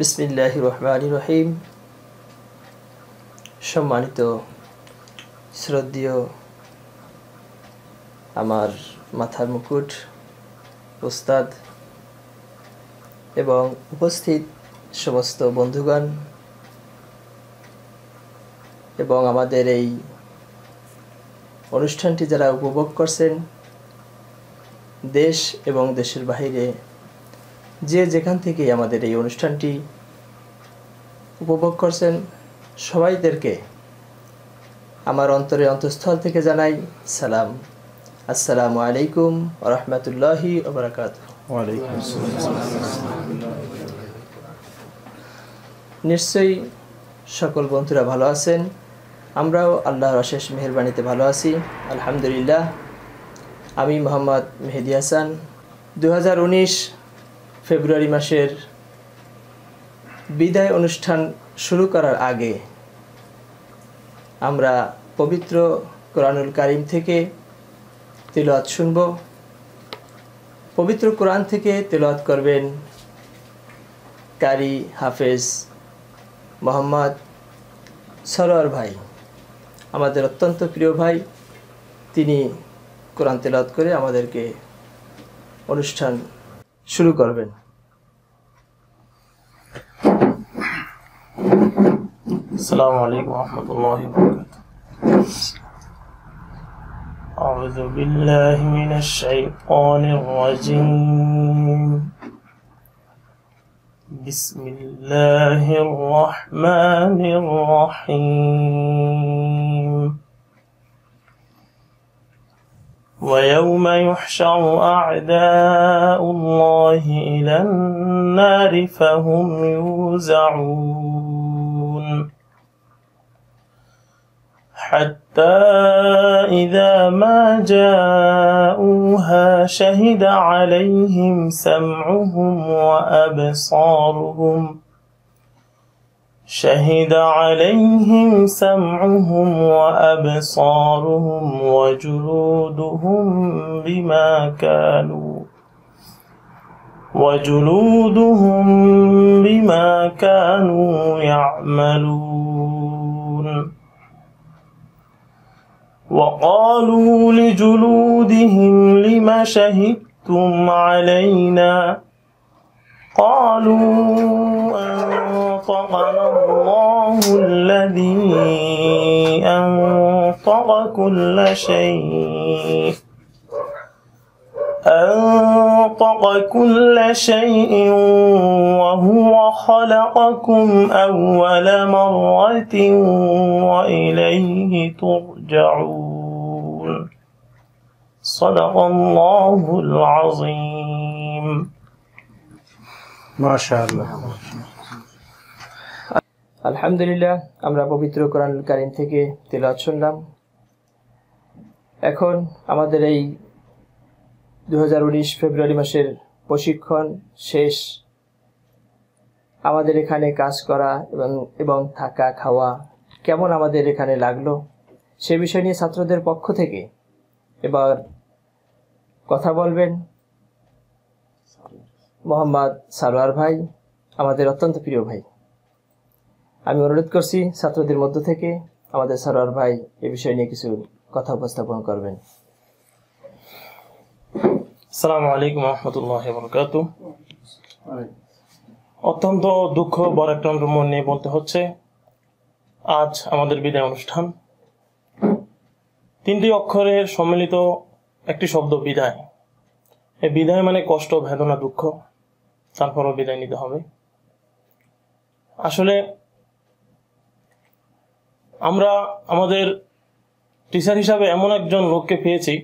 বিসমিল্লাহ রহমান রহিম সম্মানিত, শ্রদ্ধীয়, আমার মাথার মুকুট ওস্তাদ এবং উপস্থিত সমস্ত বন্ধুগণ এবং আমাদের এই অনুষ্ঠানটি যারা উপভোগ করছেন, দেশ এবং দেশের বাইরে যে যেখান থেকে আমাদের এই অনুষ্ঠানটি উপভোগ করছেন সবাইদেরকে আমার অন্তরে অন্তঃস্থল থেকে জানাই সালাম। আসসালামু আলাইকুম রহমতুল্লাহি ওবরাকাত নিশ্চয়ই সকল বন্ধুরা ভালো আছেন। আমরাও আল্লাহর অশেষ মেহরবানিতে ভালো আছি। আলহামদুলিল্লাহ। আমি মোহাম্মদ মেহেদি হাসান। দু হাজার উনিশ ফেব্রুয়ারি মাসের বিদায় অনুষ্ঠান শুরু করার আগে আমরা পবিত্র কোরআনুল কারিম থেকে তেলোয়াত শুনব। পবিত্র কোরআন থেকে তেলোয়াত করবেন কারি হাফেজ মোহাম্মদ সরোয়ার ভাই, আমাদের অত্যন্ত প্রিয় ভাই। তিনি কোরআন তেলাওয়াত করে আমাদেরকে অনুষ্ঠান শুরু করবেন। السلام عليكم ورحمة الله وبركاته. أعوذ بالله من الشيطان الرجيم. بسم الله الرحمن الرحيم. ويوم يحشر أعداء الله إلى النار فهم يوزعون. حتى إذا ما جاءوها شهد عليهم سمعهم وأبصارهم. شهد عليهم سمعهم وأبصارهم وجلودهم بما كانوا وجلودهم بما كانوا يعملون. وقالوا لجلودهم لم شهدتم علينا؟ قالوا أنطقنا الله الذي أنطق كل شيء. أنطق كل شيء وهو خلقكم أول مرة وإليه ترجعون. صدق الله العظيم মাশাআল্লাহ আলহামদুলিল্লাহ আমরা পবিত্র কোরআন কারিম থেকে তেলাওয়াত শুনলাম এখন আমাদের এই দু ফেব্রুয়ারি মাসের প্রশিক্ষণ শেষ আমাদের এখানে কাজ করা এবং এবং থাকা খাওয়া কেমন আমাদের এখানে লাগলো সে বিষয় নিয়ে ছাত্রদের পক্ষ থেকে এবার কথা বলবেন মোহাম্মদ সারোয়ার ভাই, আমাদের অত্যন্ত প্রিয় ভাই। আমি অনুরোধ করছি ছাত্রদের মধ্য থেকে আমাদের সারোয়ার ভাই এ বিষয় নিয়ে কিছু কথা উপস্থাপন করবেন। আসসালামু আলাইকুম রহমতুল্লাহ অত্যন্ত দুঃখ, বরাক্রান্ত মন নিয়ে বলতে হচ্ছে, আজ আমাদের বিদায় অনুষ্ঠান। তিনটি অক্ষরের সম্মিলিত একটি শব্দ বিদায়। এই বিদায় মানে কষ্ট, বেদনা, দুঃখ। তারপরও বিদায় নিতে হবে। আসলে আমরা আমাদের টিচার হিসাবে এমন একজন লোককে পেয়েছি,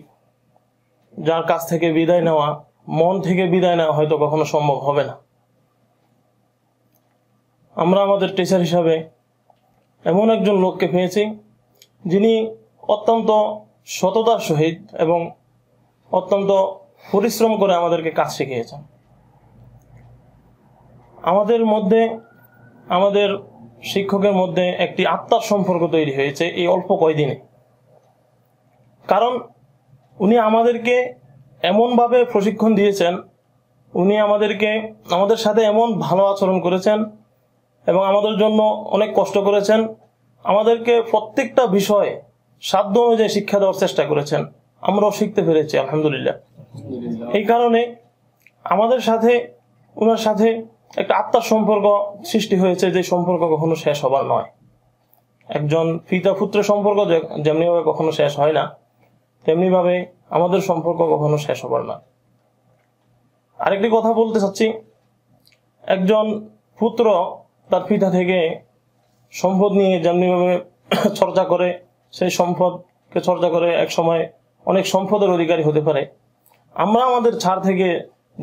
যার কাছ থেকে বিদায় নেওয়া, মন থেকে বিদায় নেওয়া হয়তো কখনো সম্ভব হবে না। আমরা আমাদের টিচার হিসাবে এমন একজন লোককে পেয়েছি, যিনি অত্যন্ত সততার সহিত এবং অত্যন্ত পরিশ্রম করে আমাদেরকে কাজ শিখিয়েছেন। আমাদের মধ্যে, আমাদের শিক্ষকের মধ্যে একটি আত্মার সম্পর্ক তৈরি হয়েছে এই অল্প কয়দিনে। কারণ উনি আমাদেরকে এমনভাবে প্রশিক্ষণ দিয়েছেন, উনি আমাদেরকে, আমাদের সাথে এমন ভালো আচরণ করেছেন এবং আমাদের জন্য অনেক কষ্ট করেছেন। আমাদেরকে প্রত্যেকটা বিষয়ে সাধ্য অনুযায়ী শিক্ষা দেওয়ার চেষ্টা করেছেন। আমরাও শিখতে পেরেছি, আলহামদুলিল্লাহ। এই কারণে আমাদের সাথে ওনার সাথে একটা আত্মার সম্পর্ক সৃষ্টি হয়েছে যে সম্পর্ক কখনো শেষ হবার নয়। একজন পিতা পুত্র সম্পর্ক যেমনিভাবে কখনো শেষ হয় না, তেমনিভাবে আমাদের সম্পর্ক কখনো শেষ হবার না আরেকটি কথা বলতে চাচ্ছি, একজন পুত্র তার পিতা থেকে সম্পদ নিয়ে যেমনিভাবে চর্চা করে সেই সম্পদকে চর্চা করে এক সময় অনেক সম্পদের অধিকারী হতে পারে। আমরা আমাদের ছাড় থেকে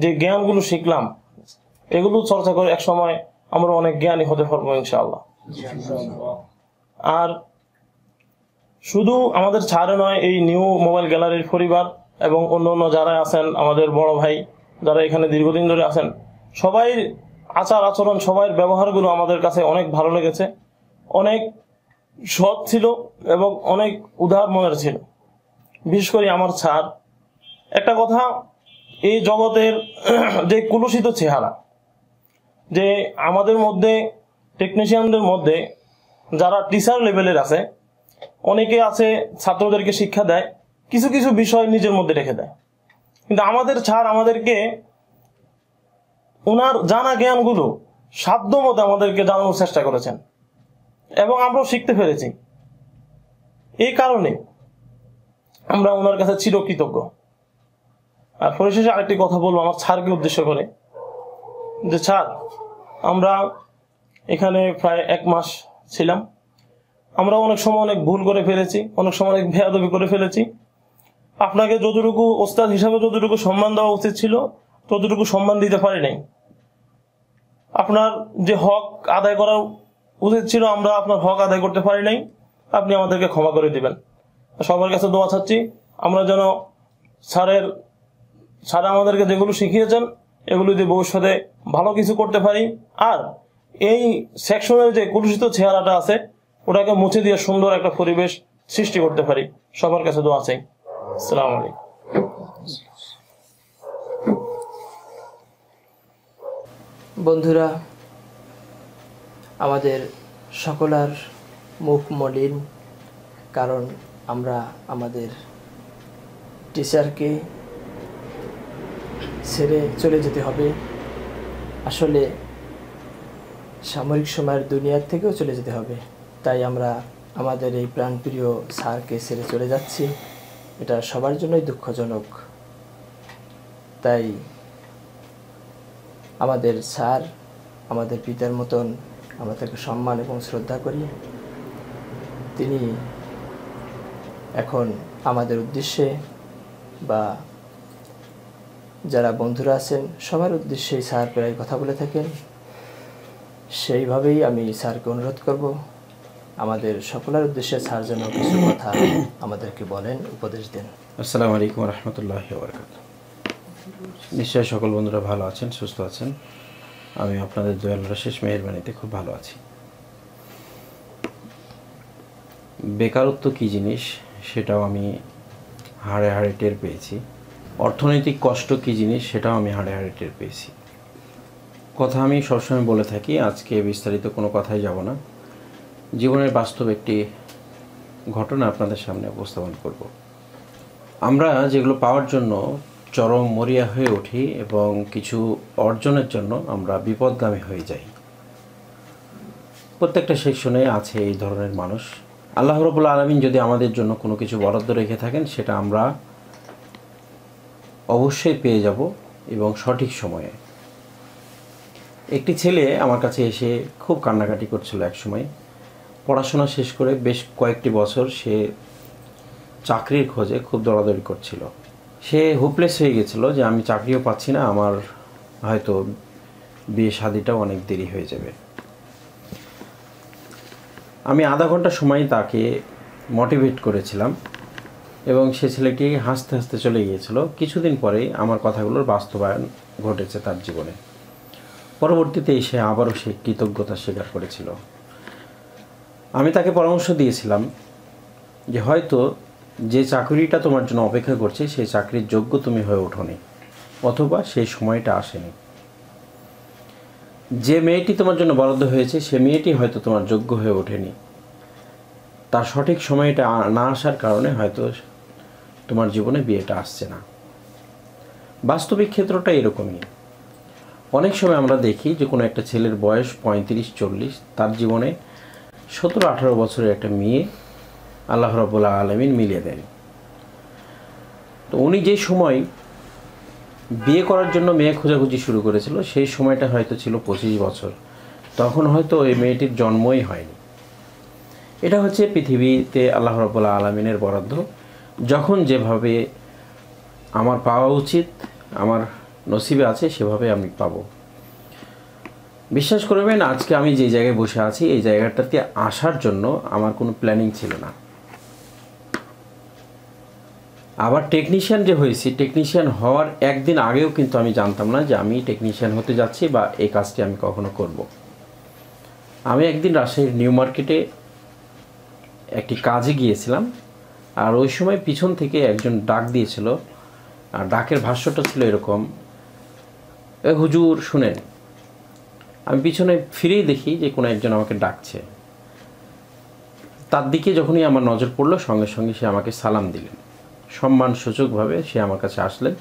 যে জ্ঞানগুলো শিখলাম, এগুলো চর্চা করে এক সময় আমরা অনেক জ্ঞানী হতে পারব ইনশাআল্লাহ। আর শুধু আমাদের ছাড়ে নয়, এই নিউ মোবাইল গ্যালারির পরিবার এবং অন্য অন্য যারা আছেন, আমাদের বড় ভাই যারা এখানে দীর্ঘদিন ধরে আছেন, সবাই আচার আচরণ সবাই ব্যবহারগুলো আমাদের কাছে অনেক ভালো লেগেছে। অনেক সৎ ছিল এবং অনেক উদার মনের ছিল। বিশেষ করে আমার ছাড় একটা কথা, এই জগতের যে কুলুষিত চেহারা, যে আমাদের মধ্যে টেকনিশিয়ানদের মধ্যে যারা টিচার লেভেলের আছে, অনেকে আছে ছাত্রদেরকে শিক্ষা দেয়, কিছু কিছু বিষয় নিজের মধ্যে রেখে দেয়। কিন্তু আমাদের ছাড় আমাদেরকে ওনার জানা জ্ঞানগুলো সাধ্য মতো আমাদেরকে জানানোর চেষ্টা করেছেন। এবং আমরাও শিখতে পেরেছি। এই কারণে আমরা ওনার কাছে চিরকৃতজ্ঞ। আর পরিশেষে আরেকটি কথা বলব আমার ছাড়কে উদ্দেশ্য করে। যে ছাড় আমরা এখানে প্রায় এক মাস ছিলাম। আমরা অনেক সময় অনেক ভুল করে ফেলেছি, অনেক সময় অনেক ভেয়াদবি করে ফেলেছি। আপনাকে যতটুকু ওস্তাদ হিসাবে যতটুকু সম্মান দেওয়া উচিত ছিল, ততটুকু সম্মান দিতে পারি নাই আপনার যে হক আদায় করা উচিত ছিল আমরা আপনার হক আদায় করতে পারি নাই। আপনি আমাদেরকে ক্ষমা করে দিবেন। সবার কাছে দোয়া চাচ্ছি, আমরা যেন স্যারের, স্যার আমাদেরকে যেগুলো শিখিয়েছেন, এগুলো দিয়ে ভবিষ্যতে ভালো কিছু করতে পারি। আর এই সেকশনের যে কলুষিত চেহারাটা আছে, ওটাকে মুছে দিয়ে সুন্দর একটা পরিবেশ সৃষ্টি করতে পারি। সবার কাছে দোয়া চাই। সালাম আলাইকুম। বন্ধুরা আমাদের সকলার মুখ মলিন, কারণ আমরা আমাদের টিচারকে ছেড়ে চলে যেতে হবে। আসলে সামরিক সময়ের দুনিয়ার থেকেও চলে যেতে হবে। তাই আমরা আমাদের এই প্রাণপ্রিয় স্যারকে ছেড়ে চলে যাচ্ছি। এটা সবার জন্যই দুঃখজনক। তাই আমাদের স্যার, আমাদের পিতার মতন আমরা তাকে সম্মান এবং শ্রদ্ধা করি। তিনি এখন আমাদের উদ্দেশ্যে বা যারা বন্ধুরা আছেন, সবার উদ্দেশ্যেই স্যার প্রায় কথা বলে থাকেন। সেইভাবেই আমি স্যারকে অনুরোধ করব। আমাদের সকলের উদ্দেশ্যে স্যার যেন কিছু কথা আমাদেরকে বলেন, উপদেশ দেন। আসসালামু আলাইকুম রহমতুল্লাহ বরকাত নিশ্চয় সকল বন্ধুরা ভালো আছেন, সুস্থ আছেন। আমি আপনাদের দয়ালুরা শেষ মেহরবানিতে খুব ভালো আছি। বেকারত্ব কী জিনিস? সেটাও আমি হাড়ে হাড়ে টের পেয়েছি। অর্থনৈতিক কষ্ট কী জিনিস? সেটাও আমি হাড়ে হাড়ে টের পেয়েছি। কথা আমি সবসময় বলে থাকি, আজকে বিস্তারিত কোনো কথাই যাব না। জীবনের বাস্তব একটি ঘটনা আপনাদের সামনে উপস্থাপন করব। আমরা যেগুলো পাওয়ার জন্য চরম মরিয়া হয়ে উঠি এবং কিছু অর্জনের জন্য আমরা বিপদগামী হয়ে যাই। প্রত্যেকটা সেকশনে আছে এই ধরনের মানুষ। আল্লাহ রবুল্লা আলমিন যদি আমাদের জন্য কোনো কিছু বরাদ্দ রেখে থাকেন, সেটা আমরা অবশ্যই পেয়ে যাব এবং সঠিক সময়ে। একটি ছেলে আমার কাছে এসে খুব কান্নাকাটি করছিল এক সময়। পড়াশোনা শেষ করে বেশ কয়েকটি বছর সে চাকরির খোঁজে খুব দৌড়াদৌড়ি করছিল। সে হোপলেস হয়ে গেছিল যে আমি চাকরিও পাচ্ছি না, আমার হয়তো বিয়ে শাদিটাও অনেক দেরি হয়ে যাবে। আমি আধা ঘণ্টা সময় তাকে মোটিভেট করেছিলাম এবং সে ছেলেটি হাসতে হাসতে চলে গিয়েছিল। কিছুদিন পরেই আমার কথাগুলোর বাস্তবায়ন ঘটেছে তার জীবনে। পরবর্তীতে এসে আবারও সে কৃতজ্ঞতা স্বীকার করেছিল। আমি তাকে পরামর্শ দিয়েছিলাম যে হয়তো যে চাকরিটা তোমার জন্য অপেক্ষা করছে সেই চাকরির যোগ্য তুমি হয়ে ওঠোনি, অথবা সেই সময়টা আসেনি। যে মেয়েটি তোমার জন্য বরাদ্দ হয়েছে, সে মেয়েটি হয়তো তোমার যোগ্য হয়ে ওঠেনি। তার সঠিক সময়টা না আসার কারণে হয়তো তোমার জীবনে বিয়েটা আসছে না। বাস্তবিক ক্ষেত্রটা এরকমই। অনেক সময় আমরা দেখি যে কোনো একটা ছেলের বয়স পঁয়ত্রিশ, চল্লিশ, তার জীবনে সতেরো, আঠারো বছরের একটা মেয়ে আল্লাহ রবুল্লা আলমিন মিলিয়ে দেন। তো উনি যে সময় বিয়ে করার জন্য মেয়ে খোঁজাখুঁজি শুরু করেছিল, সেই সময়টা হয়তো ছিল পঁচিশ বছর। তখন হয়তো ওই মেয়েটির জন্মই হয়নি। এটা হচ্ছে পৃথিবীতে আল্লাহ রবুল্লা আলমিনের বরাদ্দ। যখন যেভাবে আমার পাওয়া উচিত, আমার নসিবে আছে, সেভাবে আমি পাবো। বিশ্বাস করবেন, আজকে আমি যে জায়গায় বসে আছি, এই জায়গাটাতে আসার জন্য আমার কোনো প্ল্যানিং ছিল না। আবার টেকনিশিয়ান যে হয়েছি টেকনিশিয়ান হওয়ার একদিন আগেও কিন্তু আমি জানতাম না যে আমি টেকনিশিয়ান হতে যাচ্ছি বা এই কাজটি আমি কখনো করব। আমি একদিন রাজশাহীর নিউ মার্কেটে একটি কাজে গিয়েছিলাম, আর ওই সময় পিছন থেকে একজন ডাক দিয়েছিল, আর ডাকের ভাষ্যটা ছিল এরকম, এ হুজুর, শুনেন, আমি পিছনে ফিরেই দেখি যে কোনো একজন আমাকে ডাকছে তার দিকে যখনই আমার নজর পড়ল, সঙ্গে সঙ্গে সে আমাকে সালাম দিলেন সম্মান সূচকভাবে সে আমার কাছে আসলেন।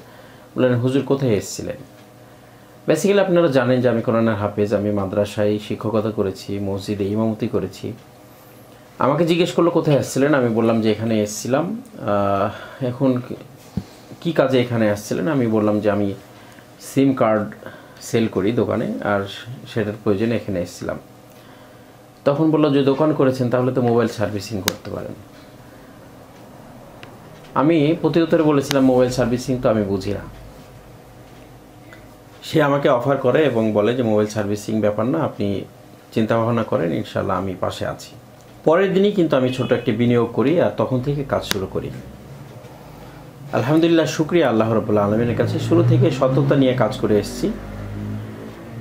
বললেন, হুজুর, কোথায় এসেছিলেন? বেসিক্যালি আপনারা জানেন যে আমি কোরআনের হাফেজ, আমি মাদ্রাসায় শিক্ষকতা করেছি, মসজিদে ইমামতি করেছি। আমাকে জিজ্ঞেস করল, কোথায় এসেছিলেন? আমি বললাম যে, এখানে এসেছিলাম। এখন কি কাজে এখানে আসছিলেন আমি বললাম যে, আমি সিম কার্ড সেল করি দোকানে আর সেটার প্রয়োজনে এখানে এসেছিলাম। তখন বলল যে দোকান করেছেন তাহলে তো মোবাইল সার্ভিসিং করতে পারেন। আমি প্রতিউত্তরে বলেছিলাম মোবাইল সার্ভিসিং তো আমি বুঝি না। সে আমাকে অফার করে এবং বলে যে, মোবাইল সার্ভিসিং ব্যাপার না, আপনি চিন্তা ভাবনা করেন ইনশাল্লাহ আমি পাশে আছি। পরের দিনই কিন্তু আমি ছোট একটি বিনিয়োগ করি আর তখন থেকে কাজ শুরু করি। আলহামদুলিল্লাহ, শুক্রিয়া আল্লাহ রবুল্লা আলমিনের কাছে। শুরু থেকে সততা নিয়ে কাজ করে এসেছি।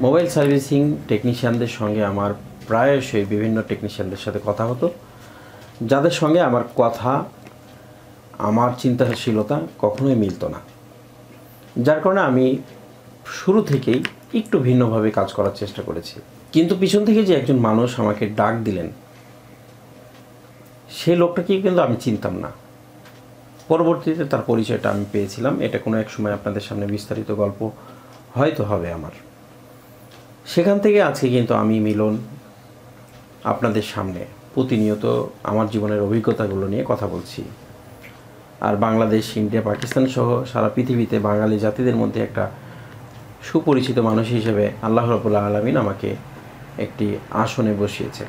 মোবাইল সার্ভিসিং টেকনিশিয়ানদের সঙ্গে আমার প্রায়শই বিভিন্ন টেকনিশিয়ানদের সাথে কথা হতো। যাদের সঙ্গে আমার কথা আমার চিন্তাশীলতা কখনোই মিলতো না। যার কারণে আমি শুরু থেকেই একটু ভিন্নভাবে কাজ করার চেষ্টা করেছি। কিন্তু পিছন থেকে যে একজন মানুষ আমাকে ডাক দিলেন, সে লোকটাকে কিন্তু আমি চিনতাম না। পরবর্তীতে তার পরিচয়টা আমি পেয়েছিলাম। এটা কোনো এক সময় আপনাদের সামনে বিস্তারিত গল্প হয়তো হবে আমার। সেখান থেকে আজকে কিন্তু আমি মিলন আপনাদের সামনে প্রতিনিয়ত আমার জীবনের অভিজ্ঞতাগুলো নিয়ে কথা বলছি। আর বাংলাদেশ, ইন্ডিয়া, পাকিস্তান সহ সারা পৃথিবীতে বাঙালি জাতিদের মধ্যে একটা সুপরিচিত মানুষ হিসেবে আল্লাহ রবুল্লা আলমিন আমাকে একটি আসনে বসিয়েছেন।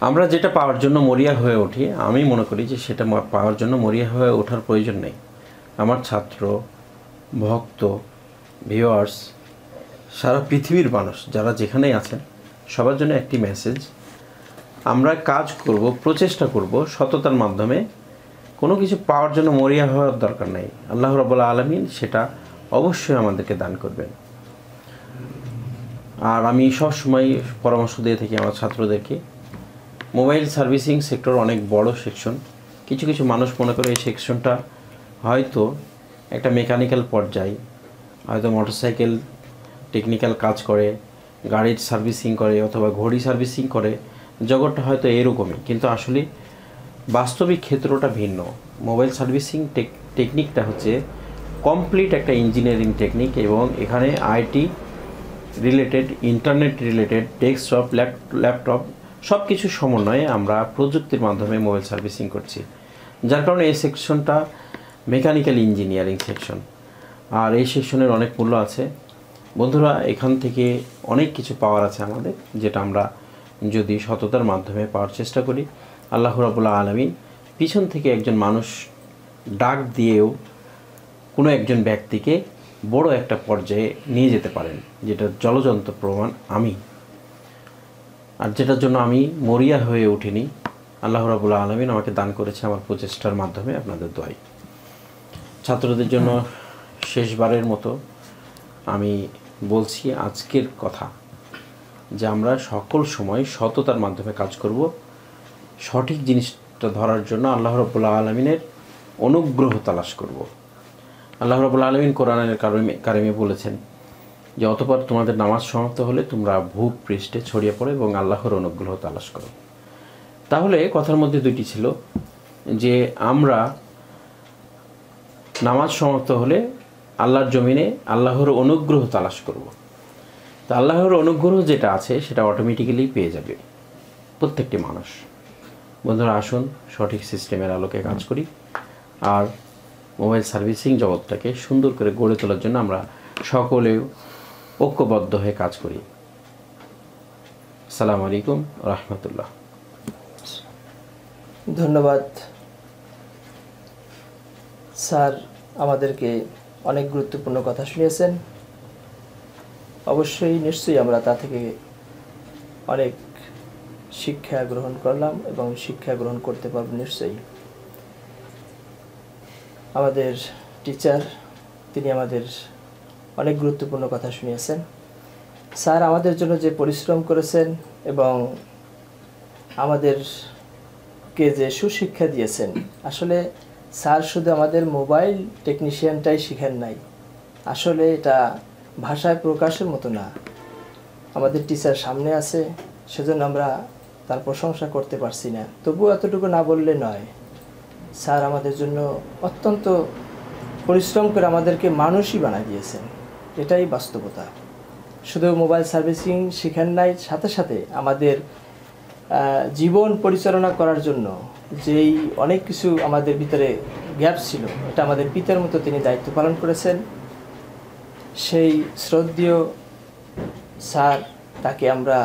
আমরা যেটা পাওয়ার জন্য মরিয়া হয়ে উঠি, আমি মনে করি যে সেটা পাওয়ার জন্য মরিয়া হয়ে ওঠার প্রয়োজন নেই। আমার ছাত্র, ভক্ত ভিওয়ার্স সারা পৃথিবীর মানুষ যারা যেখানেই আছেন, সবার জন্য একটি মেসেজ আমরা কাজ করব, প্রচেষ্টা করব সততার মাধ্যমে কোনো কিছু পাওয়ার জন্য মরিয়া হওয়ার দরকার নেই। আল্লাহ রবুল্লা আলমিন সেটা অবশ্যই আমাদেরকে দান করবেন। আর আমি সব সময় পরামর্শ দিয়ে থাকি আমার ছাত্রদেরকে। মোবাইল সার্ভিসিং সেক্টর অনেক বড় সেকশন। কিছু কিছু মানুষ মনে করে এই সেকশনটা হয়তো একটা মেকানিক্যাল পর্যায়, হয়তো মোটরসাইকেল টেকনিক্যাল কাজ করে, গাড়ির সার্ভিসিং করে অথবা ঘড়ি সার্ভিসিং করে। জগৎটা হয়তো এরকমই। কিন্তু আসলে বাস্তবিক ক্ষেত্রটা ভিন্ন। মোবাইল সার্ভিসিং টেকনিকটা হচ্ছে কমপ্লিট একটা ইঞ্জিনিয়ারিং টেকনিক এবং এখানে IT related, internet related, desktop laptop সব কিছু সমন্বয়ে আমরা প্রযুক্তির মাধ্যমে মোবাইল সার্ভিসিং করছি। যার কারণে এই সেকশনটা মেকানিক্যাল ইঞ্জিনিয়ারিং সেকশন। আর এই সেকশনের অনেক মূল্য আছে। বন্ধুরা, এখান থেকে অনেক কিছু পাওয়ার আছে আমাদের, যেটা আমরা যদি সততার মাধ্যমে পাওয়ার চেষ্টা করি। আল্লাহ রাবুল্লাহ আলমী পিছন থেকে একজন মানুষ ডাক দিয়েও কোনো একজন ব্যক্তিকে বড় একটা পর্যায়ে নিয়ে যেতে পারেন, যেটা জলজন্ত প্রমাণ আমি। আর যেটার জন্য আমি মরিয়া হয়ে উঠিনি, আল্লাহ রাবুল্লাহ আলমিন আমাকে দান করেছে আমার প্রচেষ্টার মাধ্যমে আপনাদের দোয়াই ছাত্রদের জন্য শেষবারের মতো আমি বলছি আজকের কথা, যে আমরা সকল সময় সততার মাধ্যমে কাজ করব সঠিক জিনিসটা ধরার জন্য আল্লাহ রব্বুল্লাহ আলমিনের অনুগ্রহ তালাশ করব। আল্লাহ রবুল আলমিন কোরআনের কারিমে কারিমে বলেছেন যে, অতপর তোমাদের নামাজ সমাপ্ত হলে তোমরা ভূপ পৃষ্ঠে ছড়িয়ে পড়ো এবং আল্লাহর অনুগ্রহ তালাশ করো। তাহলে কথার মধ্যে দুইটি ছিল যে, আমরা নামাজ সমাপ্ত হলে আল্লাহর জমিনে আল্লাহর অনুগ্রহ তালাশ করব। তা আল্লাহর অনুগ্রহ যেটা আছে সেটা অটোমেটিক্যালি পেয়ে যাবে প্রত্যেকটি মানুষ। বন্ধুরা, আসুন, সঠিক সিস্টেমের আলোকে কাজ করি। আর মোবাইল সার্ভিসিং জগৎটাকে সুন্দর করে গড়ে তোলার জন্য আমরা সকলে ঐক্যবদ্ধ হয়ে কাজ করি। সালাম আলাইকুম রহমতুল্লাহ। ধন্যবাদ। স্যার আমাদেরকে অনেক গুরুত্বপূর্ণ কথা শুনিয়েছেন। অবশ্যই নিশ্চয়ই আমরা তা থেকে অনেক শিক্ষা গ্রহণ করলাম এবং শিক্ষা গ্রহণ করতে পারব নিশ্চয়ই। আমাদের টিচার তিনি আমাদের অনেক গুরুত্বপূর্ণ কথা শুনিয়েছেন। স্যার আমাদের জন্য যে পরিশ্রম করেছেন এবং আমাদেরকে যে সুশিক্ষা দিয়েছেন, আসলে স্যার শুধু আমাদের মোবাইল টেকনিশিয়ানটাই শিখেন নাই। আসলে এটা ভাষায় প্রকাশের মতো না। আমাদের টিচার সামনে আছে, সেজন্য আমরা তার প্রশংসা করতে পারছি না। তবুও এতটুকু না বললে নয়। স্যার আমাদের জন্য অত্যন্ত পরিশ্রম করে আমাদেরকে মানুষই বানিয়ে দিয়েছেন। এটাই বাস্তবতা। শুধু মোবাইল সার্ভিসিং শেখান নাই, সাথে সাথে আমাদের জীবন পরিচালনা করার জন্য যেই অনেক কিছু আমাদের ভিতরে গ্যাপ ছিল, এটা আমাদের পিতার মতো তিনি দায়িত্ব পালন করেছেন। সেই শ্রদ্ধেয় স্যার, তাকে আমরা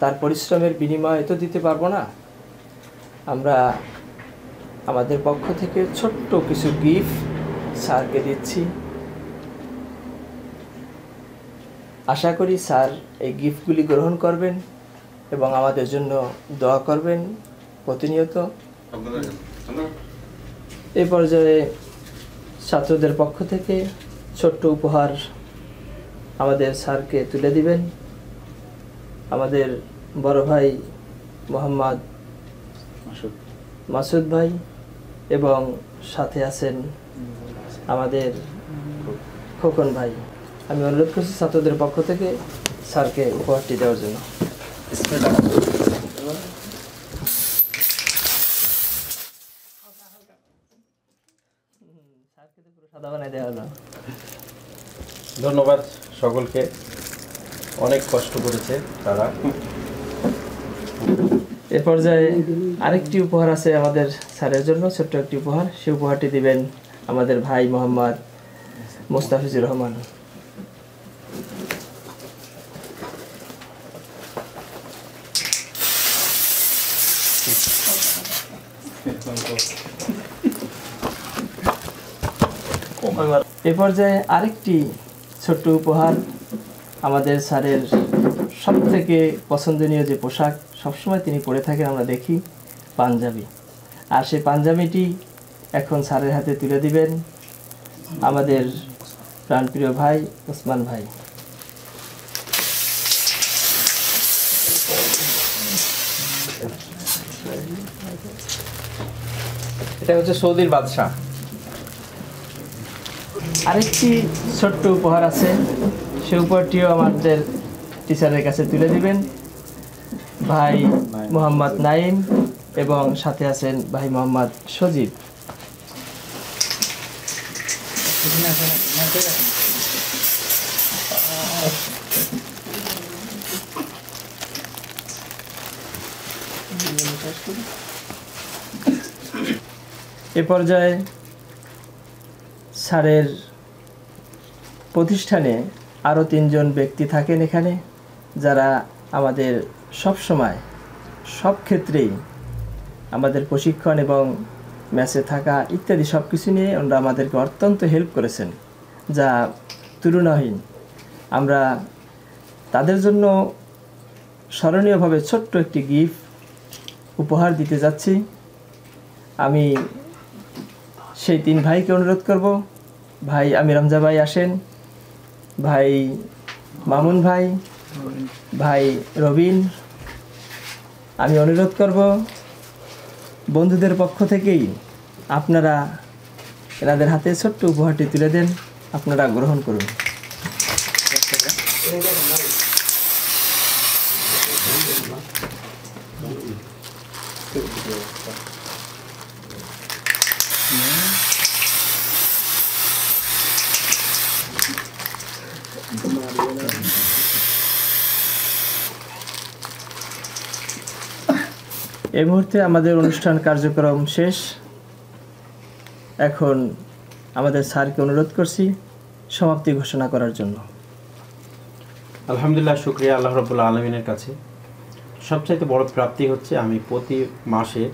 তার পরিশ্রমের বিনিময়ে তো দিতে পারব না। আমরা আমাদের পক্ষ থেকে ছোট্ট কিছু গিফট স্যারকে দিচ্ছি। আশা করি স্যার এই গিফটগুলি গ্রহণ করবেন এবং আমাদের জন্য দোয়া করবেন প্রতিনিয়ত। এই পর্যায়ে ছাত্রদের পক্ষ থেকে ছোট্ট উপহার আমাদের স্যারকে তুলে দিবেন। আমাদের বড় ভাই মোহাম্মদ মাসুদ। ভাই এবং সাথে আছেন আমাদের খোকন ভাই। আমি অনুরোধ করছি ছাত্রদের পক্ষ থেকে স্যারকে উপহারটি দেওয়ার জন্য। সাদা বানাই দেওয়া হলো। ধন্যবাদ সকলকে। অনেক কষ্ট করেছে তারা। এ পর্যায়ে আরেকটি উপহার আছে আমাদের স্যারের জন্য, ছোট্ট একটি উপহার। সেই উপহারটি দিবেন আমাদের ভাই মোহাম্মদ মোস্তাফিজুর রহমান। এ পর্যায়ে আরেকটি ছোট্ট উপহার আমাদের স্যারের সব থেকে পছন্দনীয় যে পোশাক সবসময় তিনি পরে থাকেন আমরা দেখি পাঞ্জাবি। আর সেই পাঞ্জাবিটি এখন স্যারের হাতে তুলে দিবেন আমাদের প্রাণপ্রিয় ভাই ওসমান ভাই। এটা হচ্ছে সৌদির বাদশাহ। আরেকটি ছোট্ট উপহার আছে সেই উপহারটিও আমাদের টিচারের কাছে তুলে দিবেন। ভাই মোহাম্মদ নাইম এবং সাথে আছেন ভাই মোহাম্মদ সজীব। এ পর্যায়ে স্যারের প্রতিষ্ঠানে আরও তিনজন ব্যক্তি থাকেন এখানে যারা আমাদের সব সময়, সব ক্ষেত্রেই আমাদের প্রশিক্ষণ এবং ম্যাচে থাকা ইত্যাদি সব কিছু নিয়ে ওনারা আমাদেরকে অত্যন্ত হেল্প করেছেন, যা তুলনাহীন। আমরা তাদের জন্য স্মরণীয়ভাবে ছোট্ট একটি গিফট উপহার দিতে যাচ্ছি। আমি সেই তিন ভাইকে অনুরোধ করব। ভাই আমির হামজা ভাই আসেন। ভাই মামুন ভাই। ভাই রবিন। আমি অনুরোধ করব, বন্ধুদের পক্ষ থেকেই আপনারা এনাদের হাতে ছোট্ট উপহারটি তুলে দেন, আপনারা গ্রহণ করুন। এই মুহূর্তে আমাদের অনুষ্ঠান কার্যক্রম শেষ। এখন আমাদের স্যারকে অনুরোধ করছি সমাপ্তি ঘোষণা করার জন্য। আলহামদুলিল্লাহ, শুক্রিয়া আল্লাহ রবুল্লা আলমিনের কাছে। সবচাইতে বড় প্রাপ্তি হচ্ছে আমি প্রতি মাসে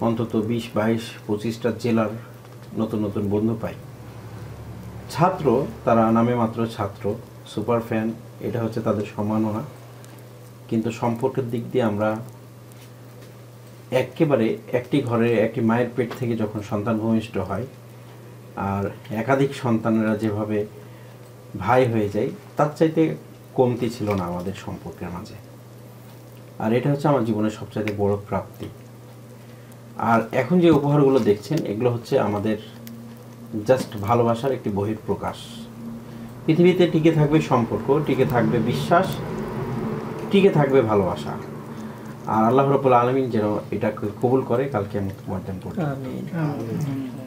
অন্তত বিশ, বাইশ, পঁচিশটা জেলার নতুন নতুন বন্ধু পাই। ছাত্র, তারা নামে মাত্র ছাত্র, সুপার ফ্যান, এটা হচ্ছে তাদের সম্মাননা। কিন্তু সম্পর্কের দিক দিয়ে আমরা একেবারে একটি ঘরে একটি মায়ের পেট থেকে যখন সন্তান ভূমিষ্ঠ হয়, আর একাধিক সন্তানেরা যেভাবে ভাই হয়ে যায়, তার চাইতে কমতি ছিল না আমাদের সম্পর্কের মাঝে। আর এটা হচ্ছে আমার জীবনের সবচাইতে বড় প্রাপ্তি। আর এখন যে উপহারগুলো দেখছেন, এগুলো হচ্ছে আমাদের জাস্ট ভালোবাসার একটি বহিঃপ্রকাশ। পৃথিবীতে টিকে থাকবে সম্পর্ক, টিকে থাকবে বিশ্বাস, টিকে থাকবে ভালোবাসা। আর আল্লাহ রবুল আলমিন যেন এটাকে কবুল করে কালকে আমি তোমার দেন আমিন।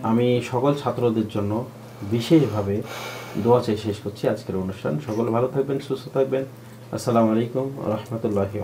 আমি সকল ছাত্রদের জন্য বিশেষভাবে দোয়া চেয়ে শেষ করছি আজকের অনুষ্ঠান। সকল ভালো থাকবেন সুস্থ থাকবেন। আসসালামু আলাইকুম রহমতুল্লাহি